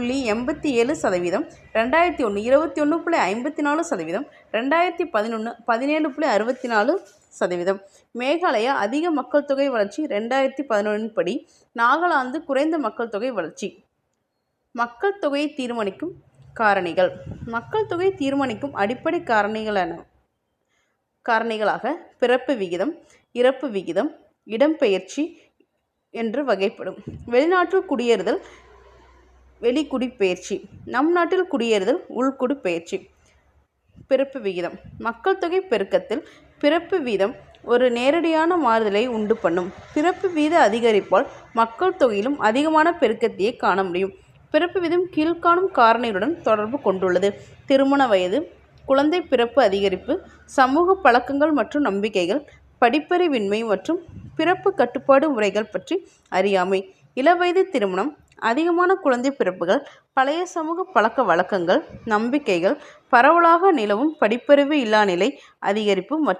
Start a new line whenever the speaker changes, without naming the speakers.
புள்ளி எண்பத்தி ஏழு சதவீதம் ரெண்டாயிரத்தி ஒன்று இருபத்தி ஒன்று புள்ளி ஐம்பத்தி நாலு சதவீதம் ரெண்டாயிரத்தி பதினொன்று பதினேழு புள்ளி அறுபத்தி நாலு சதவீதம். மேகாலயா அதிக மக்கள் தொகை வளர்ச்சி ரெண்டாயிரத்தி பதினொன்றின் படி நாகாலாந்து குறைந்த மக்கள் தொகை வளர்ச்சி. மக்கள் தொகையை தீர்மானிக்கும் காரணிகள். மக்கள் தொகை தீர்மானிக்கும் அடிப்படை காரணிகளான காரணிகளாக பிறப்பு விகிதம் இறப்பு விகிதம் இடம்பெயர்ச்சி என்று வகைப்படும். வெளிநாட்டில் குடியேறுதல் வெளிக்குடிப்பெயர்ச்சி. நம் நாட்டில் குடியேறுதல் உள்குடிப்பெயர்ச்சி. பிறப்பு விகிதம். மக்கள் தொகை பெருக்கத்தில் பிறப்பு வீதம் ஒரு நேரடியான மாறுதலை உண்டு பண்ணும். பிறப்பு வீத அதிகரிப்பால் மக்கள் தொகையிலும் அதிகமான பெருக்கத்தையே காண முடியும். பிறப்பு வீதம் கீழ்காணும் காரணிகளுடன் தொடர்பு கொண்டுள்ளது. திருமண வயது குழந்தை பிறப்பு அதிகரிப்பு சமூக பழக்கங்கள் மற்றும் நம்பிக்கைகள் படிப்பறிவின்மை மற்றும் பிறப்பு கட்டுப்பாடு முறைகள் பற்றி அறியாமை. இளவயது திருமணம் அதிகமான குழந்தை பிறப்புகள் பழைய சமூக பழக்க வழக்கங்கள் நம்பிக்கைகள் பரவலாக நிலவும் படிப்பறிவு இல்லா நிலை அதிகரிப்பு மற்றும்